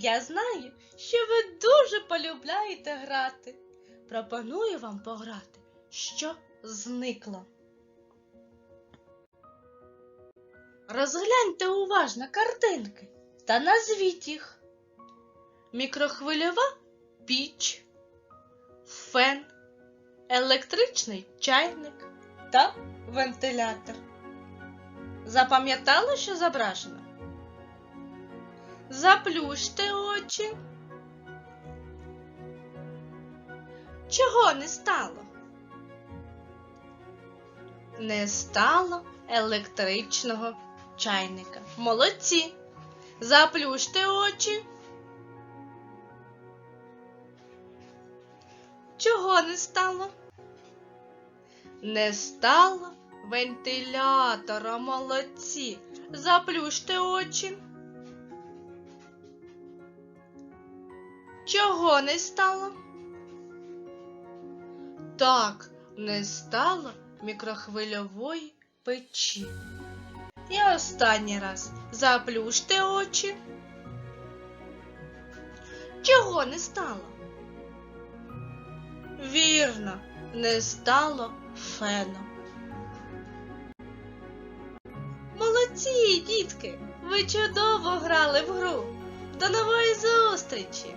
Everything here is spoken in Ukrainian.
Я знаю, що ви дуже полюбляєте грати. Пропоную вам пограти, що зникло. Розгляньте уважно картинки та назвіть їх. Мікрохвильова піч, фен, електричний чайник та вентилятор. Запам'ятали, що зображено? Заплющте очі. Чого не стало? Не стало електричного чайника. Молодці. Заплющте очі. Чого не стало? Не стало вентилятора. Молодці. Заплющте очі. Чого не стало? Так, не стало мікрохвильової печі. І останній раз заплющте очі. Чого не стало? Вірно, не стало фену. Молодці, дітки! Ви чудово грали в гру. До нової зустрічі!